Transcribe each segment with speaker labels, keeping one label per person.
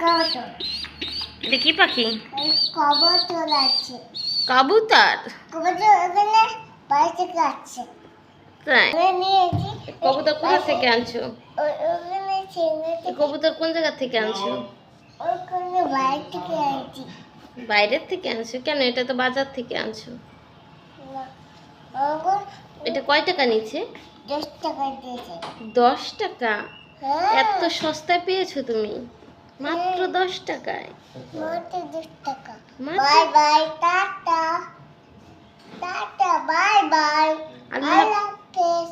Speaker 1: কবুতর।
Speaker 2: এটা কি পাখি?
Speaker 1: কবুতর আছে।
Speaker 2: কবুতর?
Speaker 1: কবুতর ওখানে বাড়ি থেকে আসছে
Speaker 2: তাই কবুতর কোথা থেকে আনছো? কবুতর কোন জায়গা আনছো?
Speaker 1: থেকে আনছি।
Speaker 2: বাইরের থেকে আনছো? কেন এটা তো বাজার থেকে আনছো? এটা কয় টাকা নিচ্ছে?
Speaker 1: দশ টাকা
Speaker 2: দশ টাকা?
Speaker 1: হ্যাঁ।
Speaker 2: এত সস্তায় পেয়েছ তুমি? মাত্র দশ টাকায়।
Speaker 1: মাত্র দশ টাকা। Bye bye tata. Tata bye bye.
Speaker 2: আল্লাহ-
Speaker 1: হাফেজ।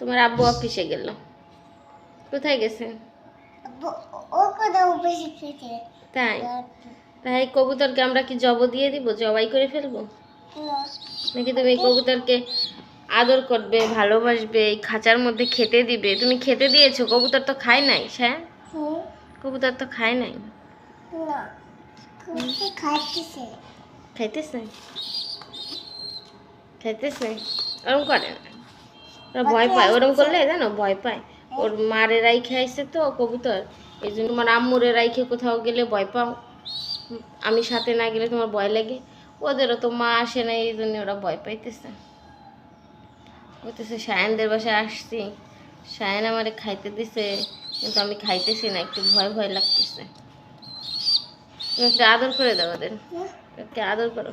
Speaker 2: তোমার আব্বু অফিসে গেল। কোথায় গেছে
Speaker 1: ও কোথাও খেতে
Speaker 2: তাই? তাই কবুতরকে আমরা কি জব দিয়ে দিব? জবাই করে ফেলব? নাকি তুমি এই কবুতরকে আদর করবে ভালোবাসবে এই খাঁচার মধ্যে খেতে দিবে। তুমি খেতে দিয়েছ কবুতর তো খায় নাই হ্যাঁ কবুতর তো খায় নাই? খাইতেছে। খাইতেছে? ওরম করে না। ওরা ভয় পায়। ওরম করলে জানো ভয় পায়। ওর মারে রাইখে আইসে তো কবুতর। এই জন্য তোমার আম্মুরে রাইখে কোথাও গেলে ভয় পাও। আমি সাথে না গেলে তোমার ভয় লাগে। ওদেরও তো মা আসে না এই জন্য ওরা ভয় পাইতেছে। বলতেছে সায়নদের বাসায় আসছি। সায়ন আমারে খাইতে দিছে কিন্তু আমি খাইতেছি না একটু ভয় ভয় লাগতেছে। একটু আদর করে দাও ওদের। একটু আদর করো।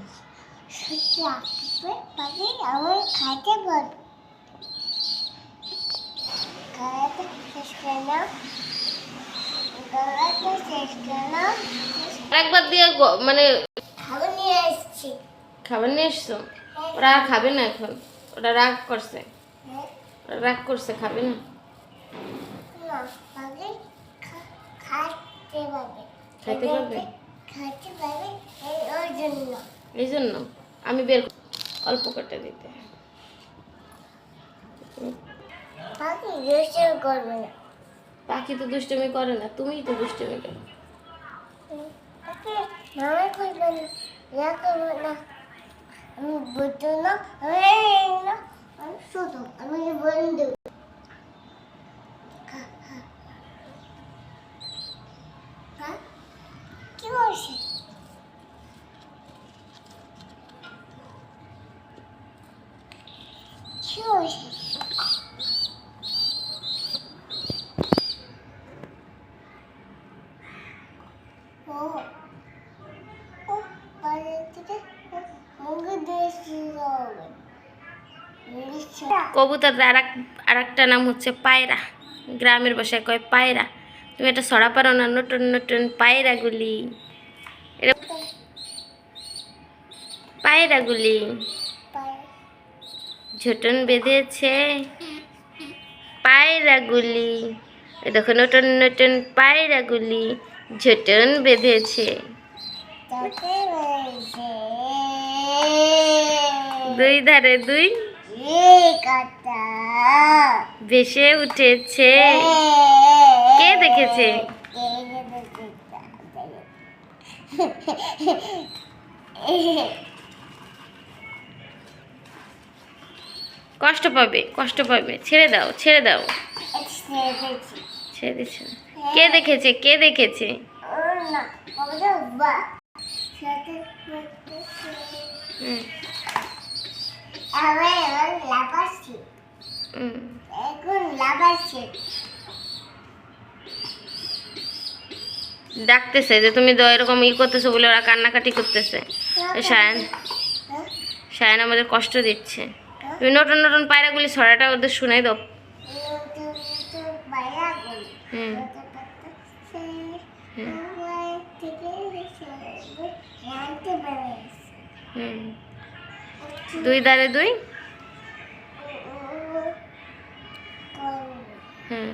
Speaker 2: একবার দিয়ে মানে
Speaker 1: খাবার নিয়ে এসছি
Speaker 2: খাবার নিয়ে এসছো? ওরা আর খাবে না এখন? ওরা রাগ করছে। রাগ করছে খাবে না?
Speaker 1: খাইতে পারবে? এই জন্য।
Speaker 2: আমি বের অল্প কটা দিতে।
Speaker 1: পাখি
Speaker 2: তো দুষ্টুমি করে না তুমিই তো দুষ্টুমি করো।
Speaker 1: না। বুঝতো না আমি শুধু আমি বন্ধু। কি
Speaker 2: কবুতর আর এক আর একটা নাম হচ্ছে পায়রা। গ্রামের ভাষায় কয় পায়রা। তুমি এটা সরা পারো না, নতুন নতুন পায়রাগুলি। পায়রাগুলি। ঝুটন বেঁধেছে। পায়রাগুলি। দেখো, নতুন নতুন পায়রাগুলি ঝুটন বেঁধেছে। দুই ধারে দুই ভেসে উঠেছে। কে দেখেছে? কষ্ট পাবে কষ্ট পাবে। ছেড়ে দাও ছেড়ে দাও। ছেড়ে দিচ্ছে কে দেখেছে? কে দেখেছে? হুম, ডাকতেছে যে তুমি তো এরকম ই করতেছো বলে ওরা কান্নাকাটি করতেছে। সায়ন? সায়ন আমাদের কষ্ট দিচ্ছে। তুমি নতুন নতুন পায়রাগুলি ছড়াটা ওদের শুনাই দাও। হুম। হুম। হুম। দুই ধারে দুই? হুম।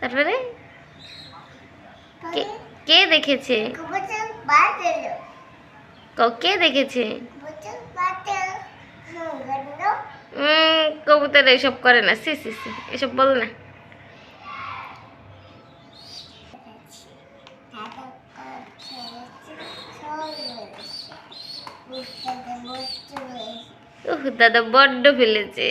Speaker 2: তারপরে? কে- দেখেছে? ক- দেখেছে? কবুতর এসব করে না। সি সি সি এসব বল না
Speaker 1: বুঝতে বসতে হয়েছে
Speaker 2: উহ, দাদা বড্ড ফেলেছে।